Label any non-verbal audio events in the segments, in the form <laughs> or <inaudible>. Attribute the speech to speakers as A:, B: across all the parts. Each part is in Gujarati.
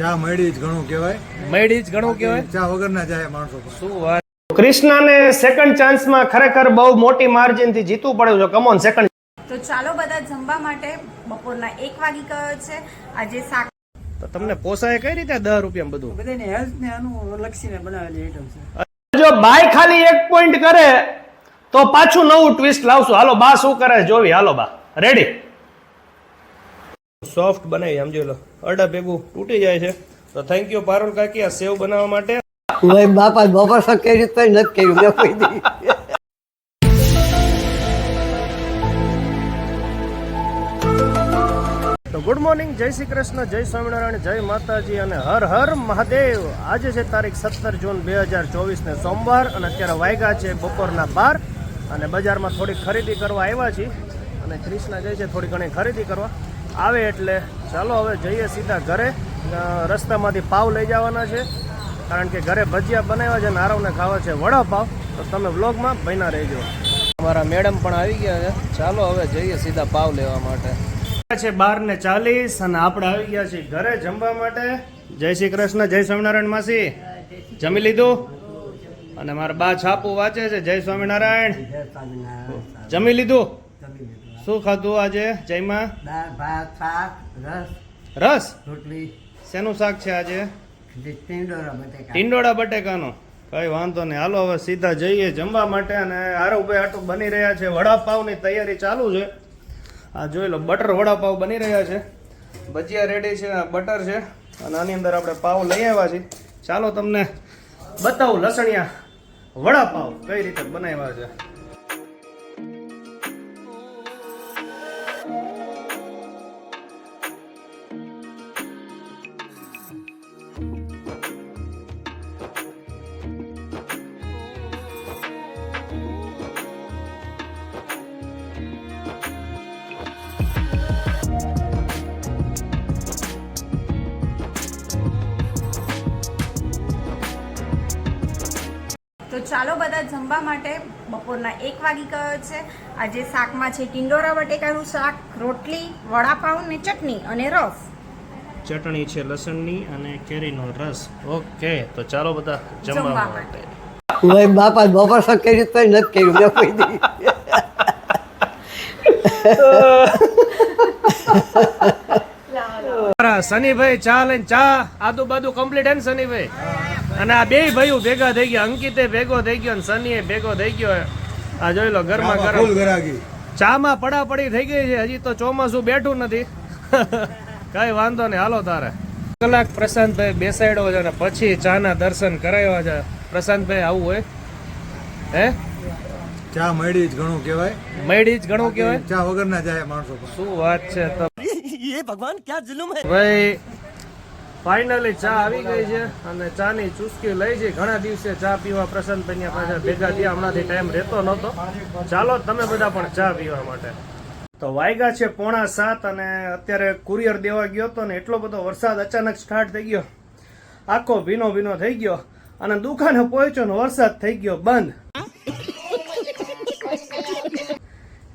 A: ચા મળી જ ઘણું કહેવાય.
B: મેડી જ ઘણું કહેવાય.
A: ચા વગર ના જાય માણસો
B: શું વાત?
C: ક્રિષ્નાને સેકન્ડ ચાન્સમાં ખરેખર બહુ મોટી માર્જિનથી જીતવું પડ્યું છે. કમોન સેકન્ડ
D: તો ચાલો બધા જમવા માટે બપોરના એક વાગી ગયો છે. આજે શાક
B: તો તમને પોસાય કઈ રીતે દસ રૂપિયા બધું?
E: બધાને હેલ્થ ને આનું લક્ષીને બનાવેલી આઈટમ છે.
C: જો બાય ખાલી એક પોઈન્ટ કરે તો પાછું નવું ટ્વિસ્ટ લાવશું. હાલો બા શું કરે? જોવી. હાલો બા. રેડી
B: સોફ્ટ બનાવી સમજી લો. અડા ભેગું તૂટી જાય છે. તો થેન્ક યુ પારુલ કાકી આ સેવ બનાવવા માટે.
E: ભાઈ બાપા બપોર સક કરી તો નથી કહ્યું મેં કોઈ દી.
B: તો ગુડ મોર્નિંગ જય શ્રી કૃષ્ણ જય સ્વામિનારાયણ જય માતાજી અને હર હર મહાદેવ. આજે છે તારીખ સત્તર જૂન બે હજાર ચોવીસને સોમવાર અને અત્યારે વાયગા છે બપોરના બાર અને બજારમાં થોડી ખરીદી કરવા આવ્યા છીએ. અને ક્રિષ્ના જાય છે થોડી ઘણી ખરીદી કરવા. આવે એટલે ચાલો હવે જઈએ સીધા ઘરે. રસ્તામાંથી પાવ લઈ જવાના છે. કારણ કે ઘરે ભજીયા બનાવ્યા છે અને આરવને ખાવા છે વડાપાવ. તો તમે વ્લોગમાં બન્યા રહેજો. અમારા મેડમ પણ આવી ગયા છે. ચાલો હવે જઈએ સીધા પાવ લેવા માટે. છે બાર ને ચાલીસ અને આપણે આવી ગયા છીએ ઘરે જમવા માટે. જય શ્રી કૃષ્ણ, જય સ્વામિનારાયણ માસી. જમી લીધું? અને મારા બા છાપુ વાંચે છે. જય સ્વામિનારાયણ. જમી લીધું? શું ખાધું આજે? જયમાં?
E: દાળ ભાત શાક રસ.
B: રસ?
E: રોટલી.
B: શેનું શાક છે આજે? ટીંડોળા બટેકાનો. કઈ વાંધો નહીં. હાલો હવે સીધા જઈએ જમવા માટે અને આરોભાઈ આટું બની રહ્યા છે. વડાપાવની તૈયારી ચાલુ છે. આ જોઈ લો બટર વડાપાવ બની રહ્યા છે. ભજીયા રેડી છે બટર છે. અને આની અંદર આપણે પાવ લઈ આવ્યા છીએ. ચાલો તમને બતાવું લસણિયા વડાપાવ કઈ રીતે બનાવ્યા છે.
D: ચાલો બધા જમવા માટે બપોરના એક વાગી ગયો છે. આજે શાકમાં છે ટિંડોરા બટેકાનું શાક રોટલી વડાપાઉં ને ચટણી અને રસ.
B: ચટણી છે લસણની અને કેરીનો રસ. ઓકે તો ચાલો બધા જમવા માટે.
E: ભાઈ બાપા બપોર સક કરી તો નથી કર્યું મેં કોઈ દી.
B: મારા સનીભાઈ ચા લઈને ચા આદુ બાદુ કમ્પ્લીટ હે ને સનીભાઈ અને આ બે ભાઈઓ ભેગા થઈ ગયા. અંકિતે ભેગો થઈ ગયો અને સનીએ ભેગો થઈ ગયો. આ જોઈ લો
A: ઘરમાં
B: ગરમ. ચામાં પડાપડી થઈ ગઈ છે. હજી તો ચોમાસું બેઠું નથી. <laughs> કઈ વાંધો નહીં. હાલો તારે. કલાક પ્રશાંતભાઈ બેસાડ્યો છે અને પછી ચાના દર્શન કરાવ્યા છે. પ્રશાંતભાઈ આવું હોય? હે?
A: ચા મળી જ ઘણું કહેવાય.
B: મળી જ ઘણું કહેવાય?
A: ચા વગર ના જાય માણસો
B: શું વાત છે? તો <laughs> ભગવાન ક્યાં જુલુમ ભાઈ ફાઇનલી ચા આવી ગઈ છે અને ચાની ચુસ્કી લઈ છે ઘણા દિવસે ચા પીવા પ્રસન્ન બન્યા પાછા ભેગા થયા. હમણાંથી ટાઈમ રહેતો નહોતો. ચાલો, તમે બધા પણ ચા પીવા માટે. તો વાયગા છે પોણા સાત અને અત્યારે કુરિયર દેવા ગયો હતો ને એટલો બધો વરસાદ અચાનક સ્ટાર્ટ થઈ ગયો. આખો ભીનો ભીનો થઈ ગયો અને દુકાને પહોંચ્યો ને વરસાદ થઈ ગયો બંધ.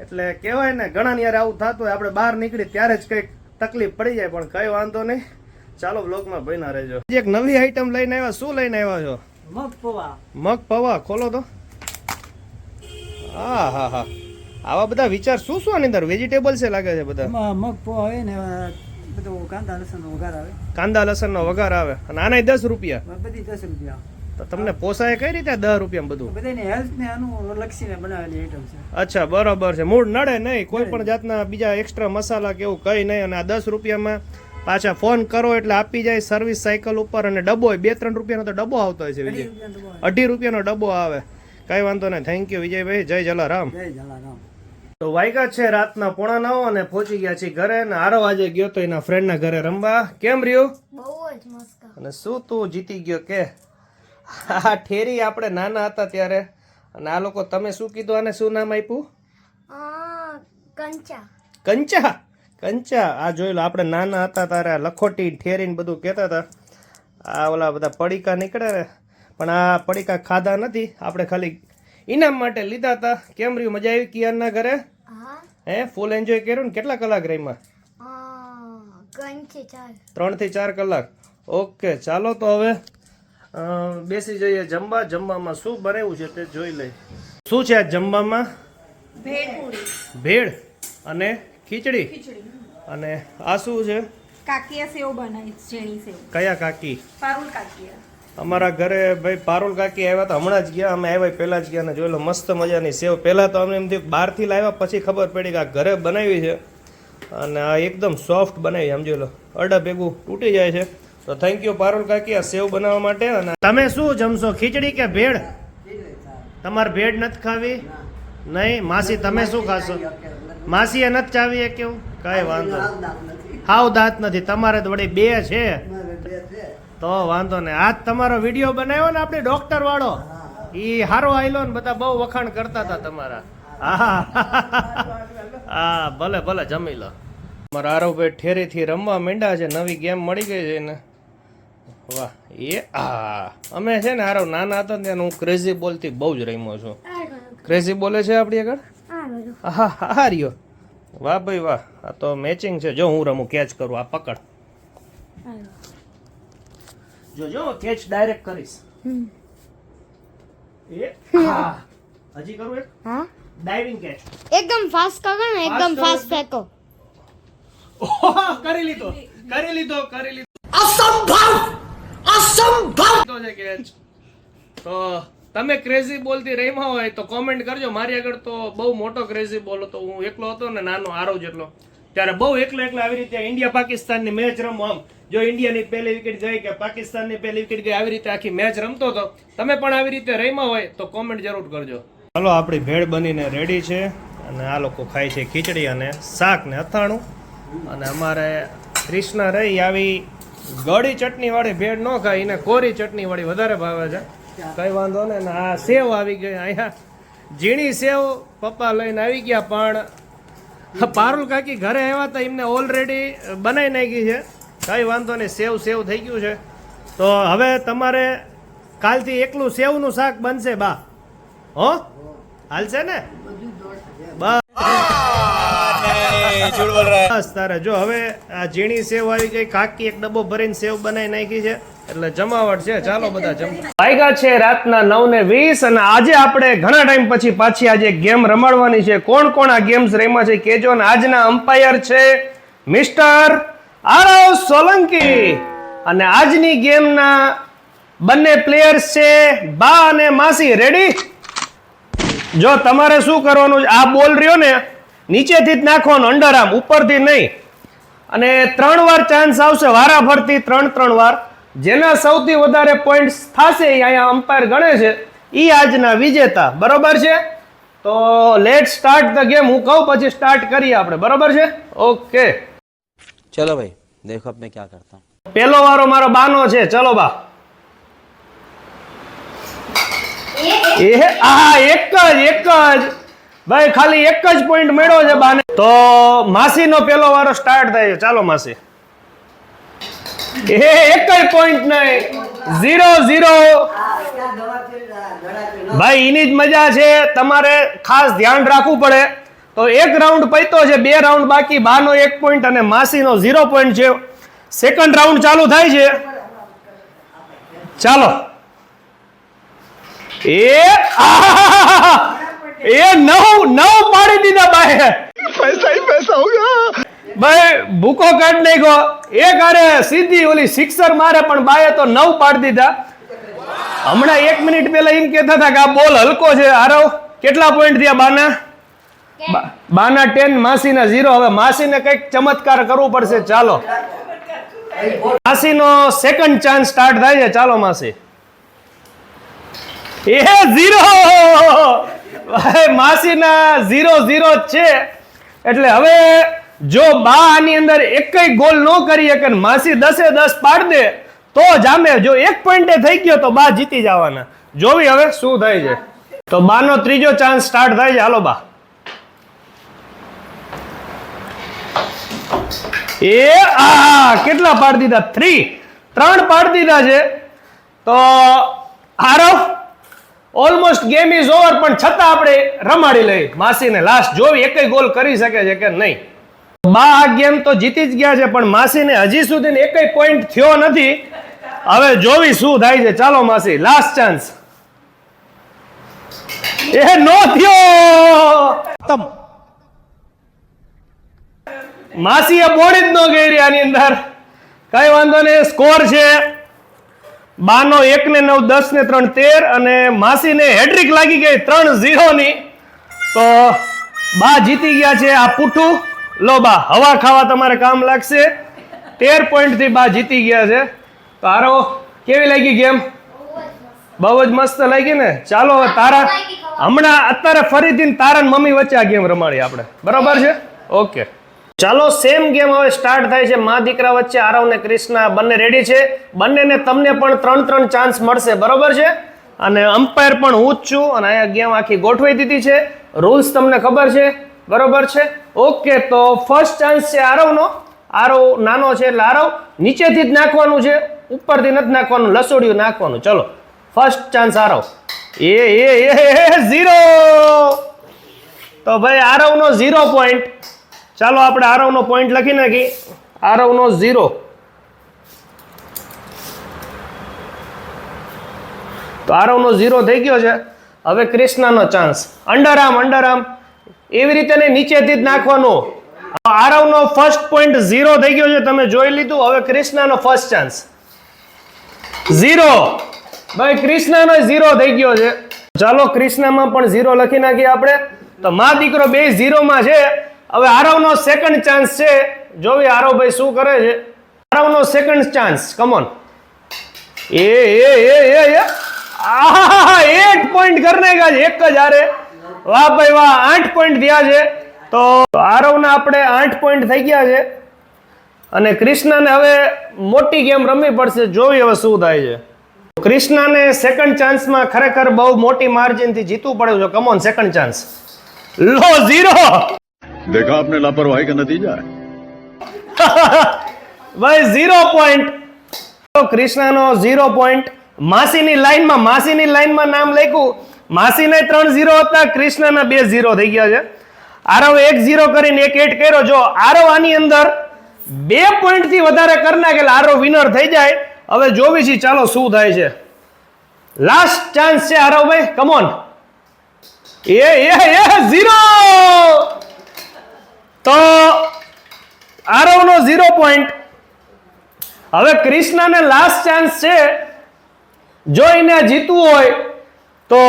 B: એટલે કહેવાય ને, ઘણા યાર આવું થતું હોય, આપણે બહાર નીકળી ત્યારે જ કંઈક તકલીફ પડી જાય, પણ કઈ વાંધો નહીં. ચાલો બ્લોગમાં બન્યા રહેજો. એક નવી આઈટમ લઈને આવ્યા. શું લઈને આવ્યા છો?
E: મગ પૌવા
B: મગ પૌવા ખોલો તો. હા હા હા. આવા બધા વિચાર શું શું આની અંદર? વેજીટેબલ છે લાગે છે બધા.
E: મગ પૌવા હોય ને બધું કાંદા લસણ વઘાર આવે.
B: કાંદા લસણનો વઘાર આવે. અને આના દસ રૂપિયા.
E: બધી દસ રૂપિયા.
B: તો તમને પોસાય કઈ રીતે દસ રૂપિયા બધું?
E: બધાને હેલ્થ ને આનું લક્ષીને બનાવેલી આઈટમ છે.
B: અચ્છા બરોબર છે. મૂળ નડે નહીં. કોઈ પણ જાતના બીજા એક્સ્ટ્રા મસાલા કે એવું કઈ નહીં. અને આ દસ રૂપિયામાં પાછા ફોન કરો એટલે આપી જાય સર્વિસ સાયકલ ઉપર અને ડબ્બો બે ત્રણ રૂપિયાનો તો ડબ્બો આવતો હોય છે વિજય. અઢી રૂપિયાનો ડબ્બો આવે. કઈ વાંધો નહીં. થેન્ક યુ વિજયભાઈ. જય જલારામ.
E: જય જલારામ.
B: તો વાયગા છે રાતના પોણા નવ અને પહોંચી ગયા છીએ ઘરે અને આરો આજે ગયો તો એના ફ્રેન્ડના ઘરે રમવા. કેમ રહ્યું? અને શું તું જીતી ગયો કે? આ ઠેરી આપણે નાના હતા ત્યારે. અને આ લોકો તમે શું કીધું? આને શું નામ આપ્યું?
F: કંચા.
B: કંચા? કંચા આ જોઈ લો આપણે નાના હતા તારે આ લખોટી ઠેરીને બધું કહેતા હતા. આ ઓલા બધા પડીકા નીકળે ને પણ આ પડીકા ખાધા નથી આપણે ખાલી ઇનામ માટે લીધા હતા. કેમ રહ્યું? મજા આવી કિયાનના ઘરે?
F: હા.
B: ફૂલ એન્જોય કર્યું ને? કેટલા કલાક રહીમાં
F: કંચે ચાલ
B: ત્રણથી ચાર કલાક. ઓકે ચાલો તો હવે બેસી જઈએ જમવા. જમવામાં શું બનાવ્યું છે તે જોઈ લઈ શું છે આ જમવામાં?
D: ભેળ
B: અને ખીચડી? અને આ શું છે?
D: કાકિયા સેવ બનાવી ઝીણી સેવ.
B: કયા કાકી?
D: પારુલ કાકિયા.
B: અમારા ઘરે ભાઈ પારુલ કાકી આવ્યા તો હમણાં જ ગયા અમે આવ્યા પહેલાં જ ગયા ને જોયેલો લો મસ્ત મજાની સેવ. પહેલાં તો અમે એમ થયું બહારથી લાવ્યા પછી ખબર પડી કે આ ઘરે બનાવી છે. અને આ એકદમ સોફ્ટ બનાવી સમજી લો અડા ભેગું તૂટી જાય છે. તો થેન્ક યુ પારુલ કાકી આ સેવ બનાવવા માટે. અને તમે શું જમશો ખીચડી કે ભેળ? તમારે ભેળ નથી ખાવી? નહીં? માસી તમે શું ખાશો? માસીએ નથી ચાવી કેવું? કાંઈ વાંધો નહીં. હાવ દાંત નથી. તમારે તો વળી બે છે. તો વાંધો નહીં. આજ તમારો વીડિયો બનાવ્યો ને આપણે ડોક્ટર વાળો? એ હારો આયલો ને બધા બહુ વખાણ કરતા હતા તમારા. હા હા ભલે ભલે જમી લો. મારા આરવભાઈ ઠેરીથી રમવા માંડ્યા છે. નવી ગેમ મળી ગઈ છે ને વાહ એ હા અમે છે ને આરવ નાના હતા ને હું ક્રેઝી બોલથી બહુ જ રમ્યો છું. ક્રેઝી બોલે છે આપણી આગળ? હા હા રહ્યો. વાહ ભાઈ વાહ આ તો મેચિંગ છે. જો હું રમું કેચ કરું. આ પકડ. જો જો કેચ ડાયરેક્ટ કરીશ. એ હા હજી કરું એક?
F: હા?
B: ડાઇવિંગ કેચ
F: એકદમ ફાસ્ટ કરો ને એકદમ ફાસ્ટ ફેંકો.
B: કરી લીધો. કરી લીધો કરી લીધો. અસંભવ! અસંભવ! છે કેચ તો તમે ક્રેઝી બોલથી રમ્યા હોય તો કોમેન્ટ કરજો. મારી આગળ તો બહુ મોટો ક્રેઝી બોલ હતો. હું એકલો હતો ને નાનો આરો જેટલો. ત્યારે બહુ એકલો એકલો આવી રીતે ઇન્ડિયા પાકિસ્તાનની મેચ રમો આમ. જો ઇન્ડિયાની પહેલી વિકેટ ગઈ કે પાકિસ્તાનની પહેલી વિકેટ ગઈ, આવી રીતે આખી મેચ રમતો હતો. તમે પણ આવી રીતે રમ્યા હોય તો કોમેન્ટ જરૂર કરજો. ચાલો આપણી ભેળ બનીને રેડી છે. અને આ લોકો ખાય છે ખીચડી અને શાક ને અથાણું. અને અમારે ક્રિષ્ના રહી આવી ગળી ચટણીવાળી ભેળ ન ખાય, એને કોરી ચટણીવાળી વધારે ભાવે છે. કઈ વાંધો ને? આ સેવ આવી ગઈ અહીંયા. ઝીણી સેવ પપ્પા લઈને આવી ગયા, પણ પારુલ કાકી ઘરે આવ્યા હતા એમને ઓલરેડી બનાવી નાખી છે. કઈ વાંધો નહીં સેવ સેવ થઈ ગયું છે. તો હવે તમારે કાલથી એકલું સેવનું શાક બનશે, બા. હો? હાલશે ને? બસ, તારે જો, હવે આ ઝીણી સેવ આવી ગઈ, કાકી એક ડબ્બો ભરીને સેવ બનાવી નાખી છે. એટલે જમાવટ છે, ચાલો બધા જમ. વાયગા છે રાતના નવ ને વીસ અને આજે આપણે ઘણા ટાઈમ પછી પાછી આજે ગેમ રમાડવાની છે. કોણ કોણ આ ગેમ્સ રમ્યા છે કેજો ને. આજના અમ્પાયર છે મિસ્ટર આરવ સોલંકી. અને આજની ગેમના બંને પ્લેયર્સ છે બા અને માસી. રેડી જો તમારે શું કરવાનું આ બોલ રહ્યો ને, નીચેથી જ નાખવાનો, અંડર આમ ઉપરથી નહીં. અને ત્રણ વાર ચાન્સ આવશે વારા ફરતી ત્રણ ત્રણ વાર. જેના સૌથી વધારે પોઈન્ટ્સ થશે અહીંયા અમ્પાયર ગણે છે. એ આજના વિજેતા બરોબર છે? તો લેટ સ્ટાર્ટ ધ ગેમ હું કહું પછી સ્ટાર્ટ કરીએ આપણે બરોબર છે? ઓકે.
G: ચલો ભાઈ દેખો અબ ક્યાં કરતા.
B: હું વારો મારો બાનો છે. ચલો બા. એ આ એક જ એક જ. ભાઈ ખાલી એક જ પોઈન્ટ મેળવો છે બાને. તો માસીનો પેલો વારો સ્ટાર્ટ થાય છે. ચાલો માસી. એ એક જ પોઈન્ટ નહીં. ઝીરો ઝીરો ભાઈ એની જ મજા છે, તમારે ખાસ ધ્યાન રાખવું પડે. તો એક રાઉન્ડ પૈતો છે, બે રાઉન્ડ બાકી, બાનો એક પોઈન્ટ અને માસીનો ઝીરો પોઈન્ટ છે. સેકન્ડ રાઉન્ડ ચાલુ થાય છે. ચાલો. એ <laughs> એ નવ નવ પાડી દીધા બાએ. પૈસા પૈસા ભાઈ, ભૂકો કાઢ નાખ્યો. એક આરે સીધી ઓલી સિક્સર મારે પણ બાએ તો નવ પાડી દીધા. હમણાં એક મિનિટ પહેલા એમ કહેતા હતા કે આ બોલ હલકો છે. આરવ કેટલા પોઈન્ટ થયા બાના? બાના ટેન માસીના ઝીરો હવે માસીને કંઈક ચમત્કાર કરવું પડશે. ચાલો. માસીનો સેકન્ડ ચાન્સ સ્ટાર્ટ થાય છે. ચાલો, માસી. એ ઝીરો માસીના ઝીરો ઝીરો છે. એટલે હવે જો બા આની અંદર એકય ગોલ ન કરી શકે માસી દસે દસ પાડ દે, તો જામે જો એક પોઈન્ટે થઈ ગયો તો બા જીતી જવાના. જોવી હવે શું થાય છે. તો બાનો ત્રીજો ચાન્સ સ્ટાર્ટ થાય છે. હાલો બા. એ આ કેટલા પાડી દીધા? થ્રી ત્રણ પાડી દીધા છે. તો આરફ ઓલમોસ્ટ ગેમ ઇઝ ઓવર પણ છતાં આપણે રમાડી લઈ માસીને લાસ્ટ જોવી એકય ગોલ કરી શકે છે કે નહીં. બા આ ગેમ તો જીતી જ ગયા છે પણ માસીને હજી સુધી એકય પોઈન્ટ થયો નથી. હવે જોવી શું થાય છે. ચાલો માસી લાસ્ટ ચાન્સ એ નો થયો! માસીએ બોડી જ ન કરી આની અંદર. કઈ વાંધો નહીં સ્કોર છે. બાનો એક ને નવ દસ ને ત્રણ તેર અને માસીને હેડ્રિક લાગી ગઈ ત્રણ ઝીરો ની. તો બા જીતી ગયા છે આ પૂઠું લો બા, હવા ખાવા તમારે કામ લાગશે. તેર પોઈન્ટથી બા જીતી ગયા છે. તો આરો કેવી લાગી ગેમ? બહુ જ મસ્ત લાગી ને? ચાલો હવે તારા, હમણાં અત્યારે ફરીથી તારા મમ્મી વચ્ચે આ ગેમ રમાડી આપણે. બરોબર છે? ઓકે. ચાલો સેમ ગેમ હવે સ્ટાર્ટ થાય છે. મા દીકરા વચ્ચે આરવ ને ક્રિષ્ના, બંને રેડી છે. બંનેને તમને પણ ત્રણ ત્રણ ચાન્સ મળશે. બરોબર છે? અને અમ્પાયર પણ હું જ છું અને અહીંયા ગેમ આખી ગોઠવાઈ દીધી છે. રૂલ્સ તમને ખબર છે? બરોબર છે? ઓકે, તો ફર્સ્ટ ચાન્સ છે આરવનો. આરવ નાનો છે એટલે આરવ નીચેથી જ નાખવાનું છે, ઉપરથી નથી નાખવાનું, લસોડિયું નાખવાનું. ચલો ફર્સ્ટ ચાન્સ આરવ. એ એ એ ઝીરો તો ભાઈ આરવનો ઝીરો પોઈન્ટ ચાલો આપણે આરવનો પોઈન્ટ લખી નાખી. આરવનો ઝીરો તો આરવનો ઝીરો થઈ ગયો છે. હવે ક્રિષ્નાનો ચાન્સ અંડર આમ, અંડર આર્મ એવી રીતે નીચેથી જ નાખવાનું. આરવનો ફર્સ્ટ પોઈન્ટ ઝીરો થઈ ગયો છે, તમે જોઈ લીધું. હવે કૃષ્ણનો ફર્સ્ટ ચાન્સ ઝીરો ભાઈ ક્રિષ્નાનો ઝીરો થઈ ગયો છે. ચાલો ક્રિષ્નામાં પણ ઝીરો લખી નાખીએ આપણે. તો મા દીકરો બે ઝીરોમાં છે. હવે આરવનો સેકન્ડ ચાન્સ છે. જોવી આરવભાઈ શું કરે છે. આરવનો સેકન્ડ ચાન્સ કમોન એ એ એ એ આહા એટ પોઈન્ટ કરને એક જ હારે. વાહ ભાઈ વાહ આઠ પોઈન્ટ થયા છે. તો આરવના આપણે આઠ પોઈન્ટ થઈ ગયા છે. અને કૃષ્ણને હવે મોટી ગેમ રમવી પડશે જોવી હવે શું થાય છે. કૃષ્ણને સેકન્ડ ચાન્સમાં ખરેખર બહુ મોટી માર્જિનથી જીતવું પડ્યું છે. કમોન સેકન્ડ ચાન્સ લો ઝીરો
H: દેખા આપને લાપરવાહી કે નતીજા
B: ભાઈ ઝીરો પોઈન્ટ કૃષ્ણનો ઝીરો પોઈન્ટ માસીની લાઈનમાં માસીની લાઈનમાં નામ લખ્યું માસીને ત્રણ ઝીરો હતા કૃષ્ણના બે ઝીરો થઈ ગયા છે. આરવ એક ઝીરો કરીને એક એટ કર્યો. જો આરવ આની અંદર બે પોઈન્ટથી વધારે કરી નાખેલ આરવ વિનર થઈ જાય. હવે જોવી છે, ચાલો શું થાય છે. લાસ્ટ ચાન્સ છે આરવભાઈ કમોન એ એ એ, ઝીરો! તો આરવનો ઝીરો પોઈન્ટ. હવે ક્રિષ્નાને લાસ્ટ ચાન્સ છે. જો એને જીતવું હોય તો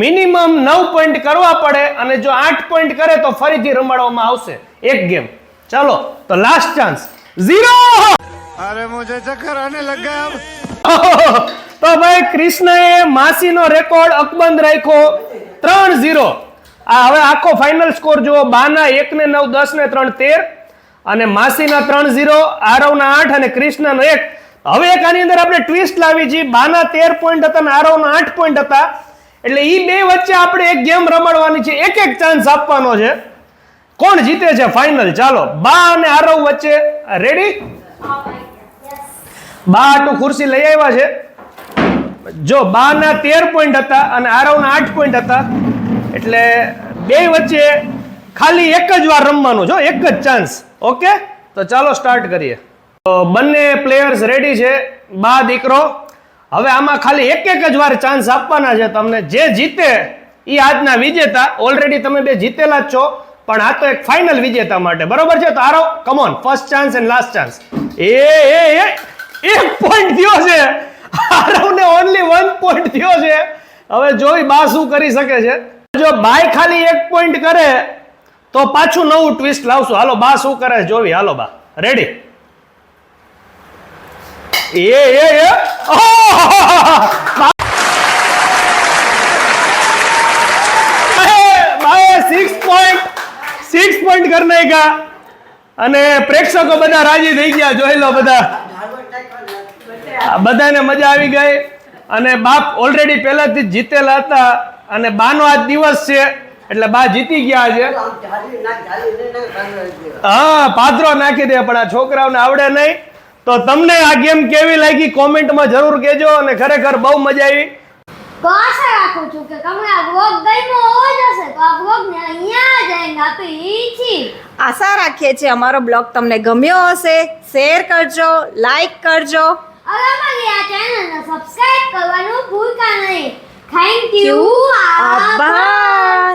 B: મિનિમમ નવ પોઈન્ટ કરવા પડે અને જો આઠ પોઈન્ટ કરે તો ફરીથી રમાડવામાં આવશે. એક ગેમ ચાલો તો લાસ્ટ ચાન્સ ઝીરો
I: અરે મુજે ચક્કર આને લગ ગયા <laughs>
B: તો ભાઈ કૃષ્ણએ માસીનો રેકોર્ડ અકબંધ રાખ્યો. ત્રણ ઝીરો આ હવે આખો ફાઇનલ સ્કોર જુઓ. બાના એક ને નવ દસ ને ત્રણ તેર. અને માસીના ત્રણ ઝીરો આરવના આઠ અને કૃષ્ણનો એક. હવે એક આની અંદર આપણે ટ્વિસ્ટ લાવી છીએ બાના તેર પોઈન્ટ હતા અને આરવના આઠ પોઈન્ટ હતા. એટલે એ બે વચ્ચે આપણે એક ગેમ રમાડવાની છે, એક એક ચાન્સ આપવાનો છે. કોણ જીતે છે ફાઇનલ ચાલો, બા અને આરવ વચ્ચે રેડી બા આટલું ખુરશી લઈ આવ્યા છે. જો બા ના તેર પોઈન્ટ હતા અને આરવના આઠ પોઈન્ટ હતા. એટલે બે વચ્ચે ખાલી એક જ વાર રમવાનું જો એક જ ચાન્સ ઓકે તો ચાલો સ્ટાર્ટ કરીએ. બંને પ્લેયર્સ રેડી છે. બા, દીકરો હવે આમાં ખાલી એક એક જ વાર ચાન્સ આપવાના છે તમને. જે જીતે એ આજના વિજેતા ઓલરેડી તમે બે જીતેલા જ છો, પણ આ તો એક ફાઇનલ વિજેતા માટે. બરોબર છે? તો આરો come on first chance and last chance એ એ એ, એક પોઈન્ટ થયો છે. આરવને ઓનલી વન પોઈન્ટ થયો છે. હવે જોઈ બા શું કરી શકે છે. જો બાય ખાલી એક પોઈન્ટ કરે, તો પાછું નવું ટ્વિસ્ટ લાવશું. હાલો, બા શું કરે જોવી. હાલો, બા. રેડી એ એ એ સિક્સ પોઈન્ટ સિક્સ પોઈન્ટ કરી નાખ્યા અને પ્રેક્ષકો બધા રાજી થઈ ગયા જોઈ લો બધા આ બધાને મજા આવી ગઈ અને બાપ ઓલરેડી પહેલાથી જીતેલા હતા અને બાનો આજ દિવસ છે એટલે બા જીતી ગયા છે હા પાત્રો નાખી દે પણ આ છોકરાઓને આવડે નહીં. તો તમને આ ગેમ કેવી લાગી? કોમેન્ટમાં જરૂર કહેજો અને ખરેખર બહુ મજા આવી.
F: તો આશા રાખું છું કે તમને આ વ્લોગ ગમ્યો હોવો જશે તો આ વ્લોગ ને અહીંયા જ એન્ડ આપી છી
J: આશા રાખીએ છીએ અમારો બ્લોગ તમને ગમ્યો હશે. શેર કરજો લાઈક કરજો.
F: હવે અમારી આ ચેનલને સબસ્ક્રાઇબ કરવાનું ભૂલતા નહીં. થેન્ક યુ આભાર.